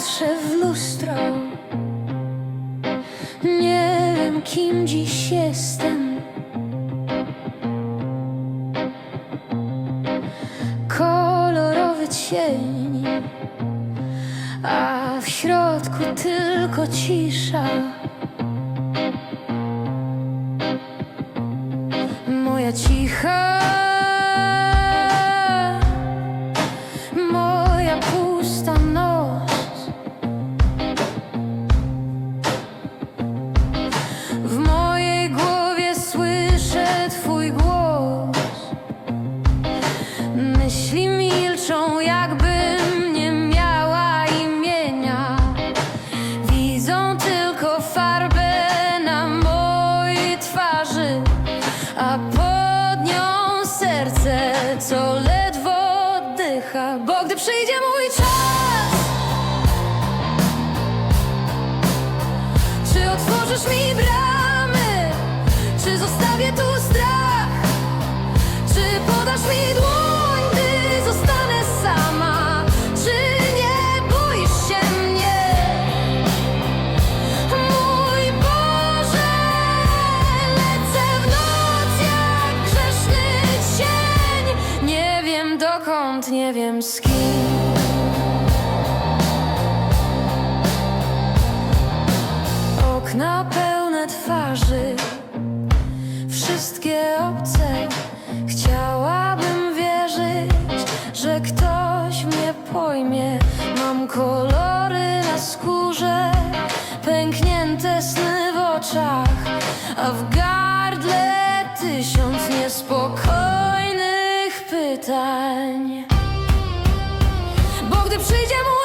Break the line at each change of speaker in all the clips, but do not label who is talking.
patrzę w lustro. Nie wiem, kim dziś jestem. Kolorowy cień, a w środku tylko cisza. Jakbym nie miała imienia. Widzą tylko farbę na mojej twarzy, a pod nią serce, co ledwo oddycha. Bo gdy przyjdzie mój czas, czy otworzysz mi bramy, czy zostawię tu wiem dokąd, nie wiem z kim. Okna pełne twarzy, wszystkie obce. Chciałabym wierzyć, że ktoś mnie pojmie. Mam kolory na skórze, pęknięte sny w oczach, a w gardle tysiąc niespokojnych pytań. Bo gdy przyjdzie mój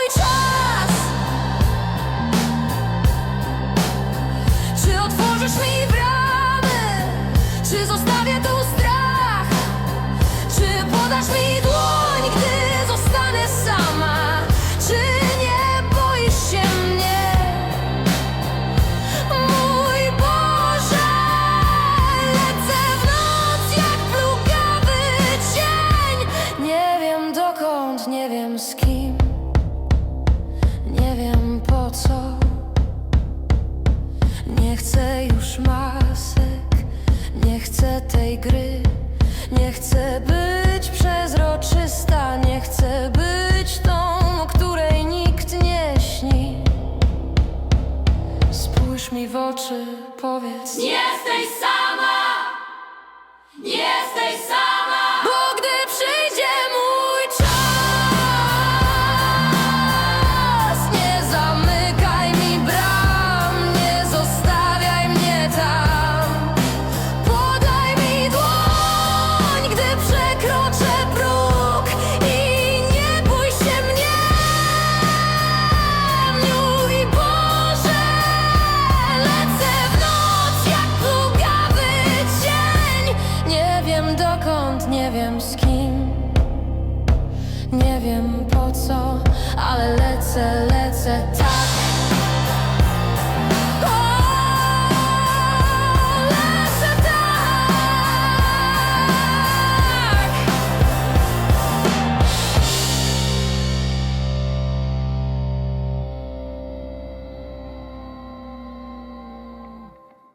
dokąd, nie wiem z kim, nie wiem po co. Nie chcę już masek, nie chcę tej gry. Nie chcę być przezroczysta, nie chcę być tą, o której nikt nie śni. Spójrz mi w oczy, powiedz.
Jesteś sama Nie wiem po co, ale lecę, lecę tak.